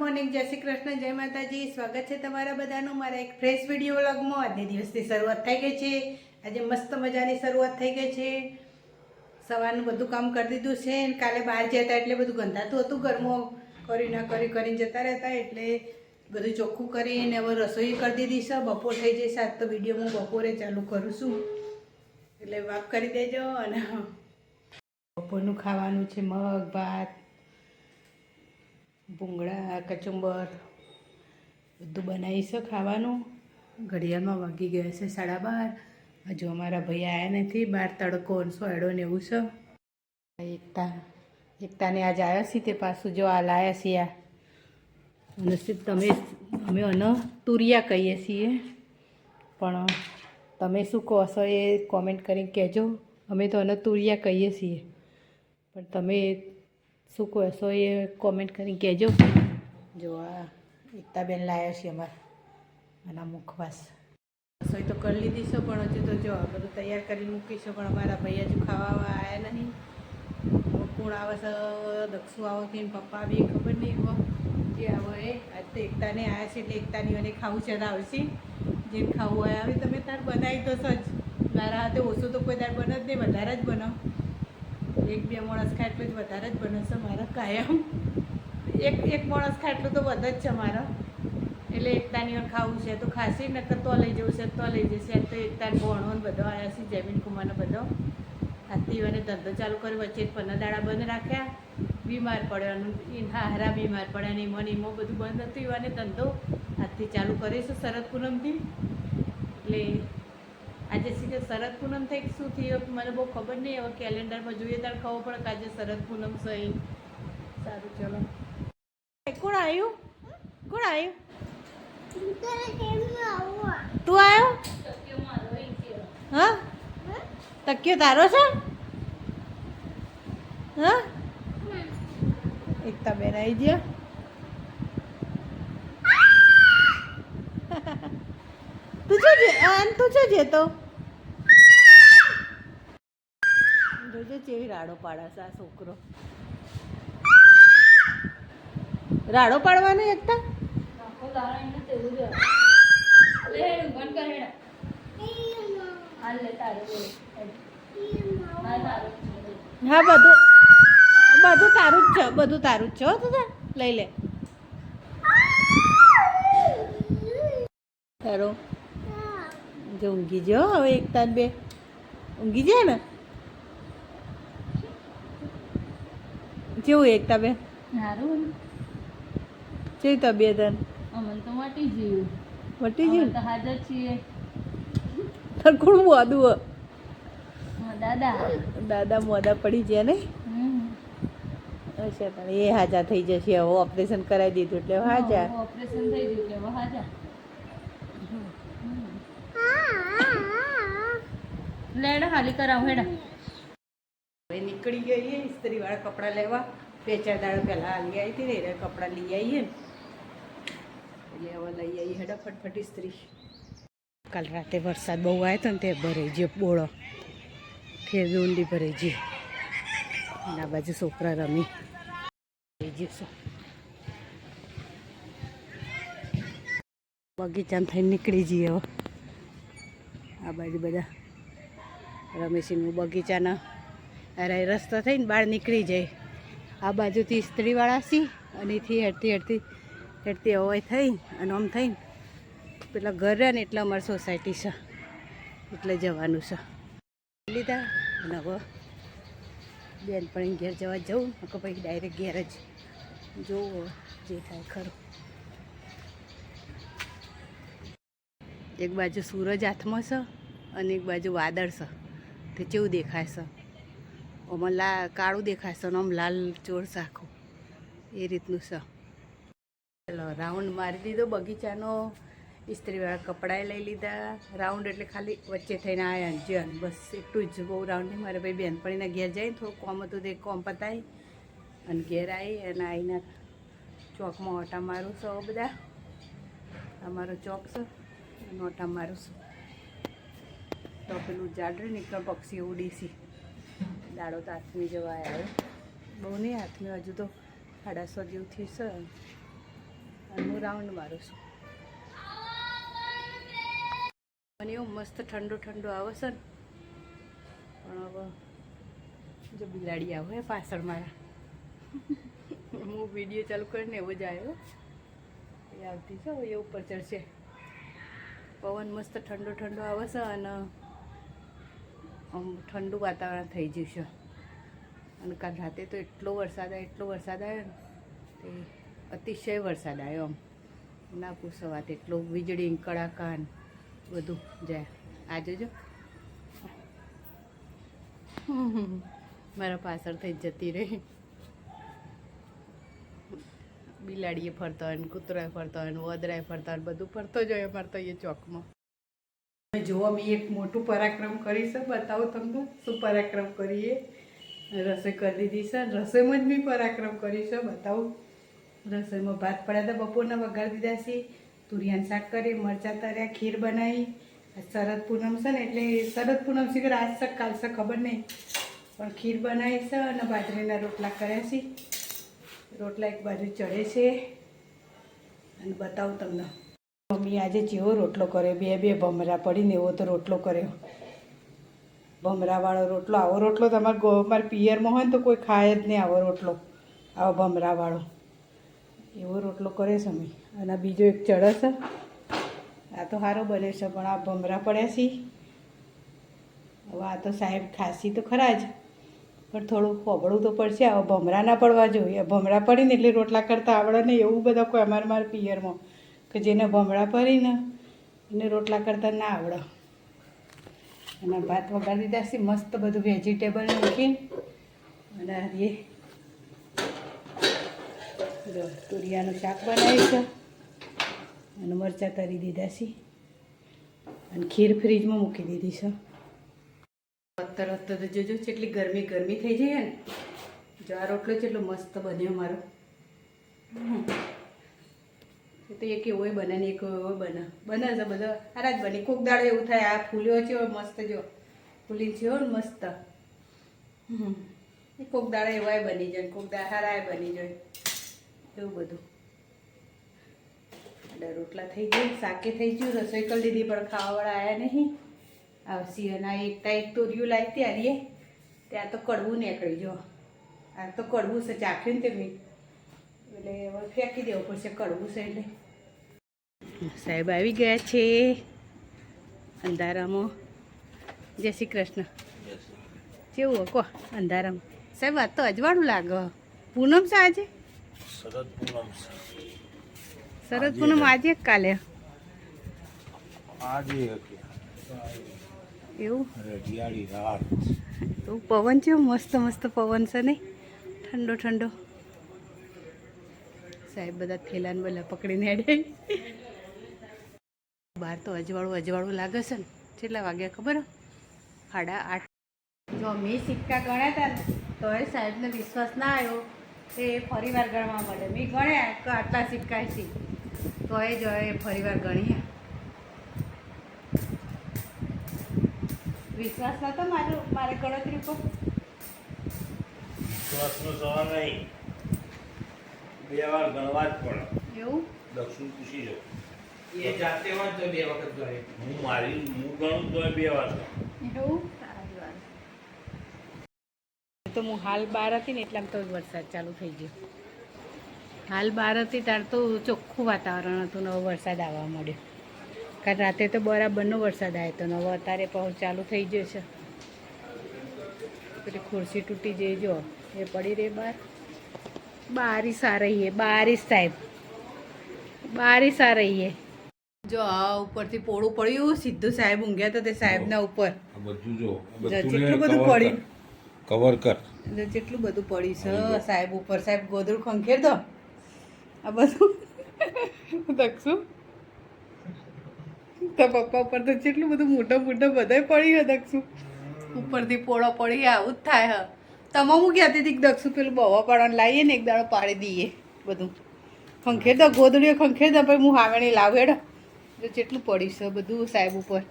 Morning, જય શ્રી કૃષ્ણ, જય માતાજી. સ્વાગત છે તમારા બધાનું. મારા એક ફ્રેશ વીડિયો વ્લોગમાં આજની દિવસની શરૂઆત થઈ ગઈ છે. આજે મસ્ત મજાની શરૂઆત થઈ ગઈ છે. સવારનું બધું કામ કરી દીધું છે કાલે બહાર જતા એટલે બધું ગંધાતું હતું. ઘરમાં કરી ના કરી કરીને જતા રહેતા એટલે બધું ચોખ્ખું કરીને હવે રસોઈ કરી દીધી છે. બપોર થઈ જશે. આજ તો વીડિયો હું બપોરે ચાલુ કરું છું. એટલે વાફ કરી દેજો અને બપોરનું ખાવાનું છે મગ, ભાત ભૂંગળા, કચુંબર બધું બનાવી છે ખાવાનું. ઘડિયાળમાં વાગી ગયા છે સાડા બાર. હજુ અમારા ભાઈ આવ્યા નથી. બાર તડકો સોયડો ને એવું છે. એકતા, એકતાને આજ આવ્યા છીએ તે પાછું જો આ લાયા છીએ અને તમે, અમે અન તુરિયા કહીએ છીએ. પણ તમે શું કહો છો એ કોમેન્ટ કરીને કહેજો. અમે તો અન તુરિયા કહીએ છીએ. પણ તમે શું કહો છો એ કોમેન્ટ કરીને કહેજો. જો આ એકતાબેન લાવ્યા છે અમારા, આના મુખવાસ. રસોઈ તો કરી લીધી છે, પણ હજુ તો જો બધું તૈયાર કરી મૂકીશું પણ અમારા ભાઈ હજુ ખાવા આવ્યા નહીં. કોણ આવે છે, દક્ષુ આવો કે પપ્પા બી ખબર નહીં જે આવે એ, આજ તો એકતાને આવ્યા છે, એટલે એકતાની અને ખાવું છે આવશે જે ખાવું હોય આવે, તમે તાર બનાવી તો સજ. મારા હાથે ઓછું તો કોઈ તાર બને જ નહીં, વધારે જ બનાવ એક બે માણસ ખાય એટલું જ વધારે જ બને છે મારા કાયમ. એક એક માણસ ખાય એટલું તો વધે જ છે મારા. એટલે એકતાની વાર ખાવું છે તો ખાસી નકર તો લઈ જવું છે, તો લઈ જશે. તો એકતા ભણો ને બધો આવ્યા છે જમીન કુમારનો બધો. હાથી અને ધંધો ચાલુ કર્યો, વચ્ચે પંદર દાડા બંધ રાખ્યા. બીમાર પડ્યો અને હારા બીમાર પડ્યા ને ને એમાં બધું બંધ હતું. અને ધંધો હાથથી ચાલુ કરીશું શરદ પૂનમથી. એટલે આજે કે શરદ પૂનમ થઈ શું થયું મને બહુ ખબર નહીં, હવે કેલેન્ડરમાં જોઈએ ત્યારે ખબર પડે કે આજે શરદ પૂનમ સહી સારું, ચલો. કોણ આવ્યું કોણ આવ્યું તું આવ્યો હા? તકિયો તારો છે? હા? એકતા બેન આવી ગયા. તું શું જે તું શું જેતો? જોજે ચેવી રાડો પાડે છે આ છોકરો? રાડો પાડવાનો એકતા? હા બધું. બધું તારું જ છે બધું તારું જ છે હો તું લઈ લે. તારો. જો ઊંઘી જો હવે એકતા બે. ઊંઘી જાય ને? જેવું એકતા બે સારું કેવી તબિયત અમને તો વટી ગયું. વટી ગયું? તો હાજર છીએ. ને કોણ મોદું દાદા. દાદા મોદા પડી ગયા ને? અચ્છા પણ એ હાજા થઈ જશે. હવે ઓપરેશન કરાવી દીધું એટલે હાજા. ઓપરેશન થઈ ગયું એટલે હાજા. લેડા હાલી કરાવ હેડા. હવે નીકળી ગઈએ ઇસ્ત્રીવાળા કપડાં લેવા. બે ચાર દાડા પહેલાં આવી આવી હતી ને કપડાં લઈ આવીએ ને. એટલે હવે લઈ આવીએ હેડા ફટફટ ઇસ્ત્રી. કાલ રાતે વરસાદ બહુ આવ્યો હતો ને તે ભરાઈ ગયો બોળો. ફેર ઊંડી ભરાઈ ગઈ. આ બાજુ છોકરા રમી. બગીચામાં થઈને નીકળી જઈએ હવે આ બાજુ બધા રમેશનું બગીચાના અરે રસ્તો થઈને બહાર નીકળી જાય. આ બાજુથી સ્ત્રીવાળા સી અને એથી હેડતી હેડતી હેડતી હોય થઈ અને આમ થઈને પેલા ઘર રહે ને એટલે અમારી સોસાયટી છે. એટલે જવાનું છે. લીધા અને હવે બેન પણ ઘેર જવા જવું કે પછી ડાયરેક્ટ ઘેર જ જોવો જે થાય ખરું. એક બાજુ સૂરજ હાથમાં છે અને એક બાજુ વાદળ છે. તે કેવું દેખાય છે? આમાં લા કાળું દેખાશે અને આમ લાલ ચોર સાખો એ રીતનું છે. ચલો, રાઉન્ડ મારી દીધો. બગીચાનો ઇસ્ત્રીવાળા કપડાએ લઈ લીધા. રાઉન્ડ એટલે ખાલી વચ્ચે થઈને આવ્યા જ્યાં બસ એટલું જ બહુ રાઉન્ડ નહીં. મારે ભાઈ બહેનપણીના ઘેર જઈને થોડું કોમ હતું તે કોમ પતાવી અને ઘેર આવી અને આવીને ચોકમાં ઓટા મારું છો બધા. અમારો ચોક છે. અને ઓટા મારું છું. તો પેલું જાડરી નીકળ પક્ષી ઉડી છે. દાડો તો આથમી જવા આવ્યો બહુ નહીં આથમી હજુ તો સાડા સો જેવું છે અને હું રાઉન્ડ મારું છું. મને એવું મસ્ત ઠંડુ ઠંડુ આવે છે ને. પણ હવે જો બિલાડી આવે પાછળ મારા. હું વીડિયો ચાલુ કરીને એવો જ આવ્યો. એ આવતી છે એ ઉપર ચડશે. પવન મસ્ત ઠંડો ઠંડો આવે છે અને ઠંડુ વાતાવરણ થઈ ગયું છે. અને કાલ રાતે તો એટલો વરસાદ આવ્યો એટલો વરસાદ આવ્યો ને, તે અતિશય વરસાદ આવ્યો આમ. ના પૂછો વાત, એટલો વીજળી કડાકાન બધું જાય. આ જોજો. મારા પાછળ થઈ જતી રહી. બિલાડીએ ફરતો હોય ને, કૂતરાએ ફરતો હોય ને, વદરાએ ફરતા હોય બધું ફરતો જ હોય અમારે તો એ ચોકમાં. જો અમે એક મોટું પરાક્રમ કરીશું બતાવો તમને શું પરાક્રમ કરીએ. રસોઈ કરી દીધી છે. રસોઈમાં જ બી પરાક્રમ કરીશું બતાવું. રસોઈમાં ભાત પડ્યા હતા, બપોરના વઘાર દીધા છે. તુરિયાનું શાક કરી, મરચાં તર્યા ખીર બનાવી. શરદ પૂનમ છે ને, એટલે શરદ પૂનમ છે કે આજ શક કાલ શક ખબર નહીં. પણ ખીર બનાવી છે અને બાજરીના રોટલા કર્યા છે. રોટલા એક બાજુ ચડે છે. અને બતાવું તમને. મમ્મી આજે જેવો રોટલો કર્યો, બે બે ભમરા પડીને એવો તો રોટલો કર્યો. ભમરાવાળો રોટલો, આવો રોટલો તમારે ગો મારા પિયરમાં હોય ને તો કોઈ ખાય જ નહીં આવો રોટલો, આવો ભમરાવાળો. એવો રોટલો કરે છે અમે અને બીજો એક ચડસ આ તો સારો બને છે, પણ આ ભમરા પડ્યા છે. હવે આ તો સાહેબ ખાસી તો ખરા જ, પણ થોડું ખોબળું તો પડશે. હવે ભમરા ના પડવા જોઈએ. ભમરા પડીને એટલે રોટલા કરતાં આવડે ને એવું બધા કોઈ અમારે મારા પિયરમાં. કે જેને ભમરા પડીને એને રોટલા કરતાં ના આવડે. અને ભાત વગાડી દીધા છે મસ્ત બધું વેજીટેબલ મૂકીને અને આ તુરિયાનું શાક બનાવ્યું છે. અને મરચાં તરી દીધા છે. અને ખીર ફ્રીજમાં મૂકી દીધી છે. અત્તર અત્તર જોજો કેટલી ગરમી ગરમી થઈ જાય ને. જો આ રોટલો કેટલો મસ્ત બન્યો મારો. એ તો એક એવો બને ને એક એવો બને. બને છે બધો. સારા જ બને. કોક દાડો એવું થાય, આ ફૂલ્યો છે મસ્ત જો. ફૂલી છે ને મસ્ત. હમ. કોક દાડો એવાય બની જાય, કોક દાડા હારાય બની જાય. એવું બધું. એટલે રોટલા થઈ ગયું શાકે થઈ ગયું, રસોઈ કરી લીધી, પણ ખાવાવાળા આવ્યા નહીં. આવશી અને એકતા એક તોરિયું લાવી ત્યારે ત્યાં તો કડવું નીકળી જો આ તો કડવું છે, ચાખ્યું ને તે મેં. એટલે હવે ફેંકી દેવું પડશે કડવું છે એટલે. સાહેબ આવી ગયા છે અંધારામાં. જય શ્રી કૃષ્ણ. કેવું કહો અંધારામાં. સાહેબ આ તો અજવાળું લાગે. પૂનમ છે આજે? શરદ પૂનમ શરદ પૂનમ આજે કાલે? આજે એવું? રાત. તો પવન છે મસ્ત મસ્ત પવન છે નહીં ઠંડો ઠંડો. સાહેબ, બધા થેલાને બધા પકડીને હેડે. બહાર તો અજવાળું અજવાળું લાગે છે ને. કેટલા વાગ્યા ખબર? સાડા આઠ. જો મેં સિક્કા ગણ્યા હતા તો એ સાહેબને વિશ્વાસ ના આવ્યો તે ફરી વાર ગણવા મળે. મેં ગણ્યા તો આટલા સિક્કા છે. તો એ જો એ ફરી વાર ગણીએ. વિશ્વાસ નતો મારો? મારે ગણતરી પર? વિશ્વાસનો સવાલ નહીં. બે વાર ગણવા જ પડે. એવું? દક્ષિણ પૂછી જાઓ એ જાતે હોય તો બે વખત ગણે. હું મારી હું ગણું તો બે વાર એવું? તો હું હાલ બહાર હતી ને એટલામાં તો વરસાદ ચાલુ થઈ ગયો. હાલ બહાર હતી ત્યારે તો ચોખ્ખું વાતાવરણ હતું નવો વરસાદ આવવા મળ્યો કારણ રાતે તો બરાબરનો વરસાદ આવ્યો હતો નવો અત્યારે પાછું ચાલુ થઈ ગયો છે. પેલી ખુરશી તૂટી જઈ જો એ પડી રહી બહાર બારિશ આ રહી બારીશ બારિશ સાહેબ. બારિશ આ રહી હે જો આ ઉપરથી પોળું પડ્યું સીધું સાહેબ ઊંઘ્યા હતા તે સાહેબના ઉપર. બધું જો જેટલું બધું પડ્યું. કવર કર. જેટલું બધું પડ્યું છે સાહેબ ઉપર સાહેબ ગોદડું ખંખેર દો. આ બધું. દક્ષું તો પપ્પા ઉપર તો જેટલું બધું મોટા મોટા બધાય પડી હે દક્ષું ઉપરથી પોળો પડી આવું જ થાય હ. તમે હું કહેતી હતી કે દક્ષું પેલું બવા પાડવાનું લાવીએ ને એક દાડો પાડી દઈએ બધું. ખંખેર દો ગોદડીઓ ખંખેર દો પછી હું હાવેણી લાવેડ જો જેટલું પડીશ બધું સાહેબ ઉપર.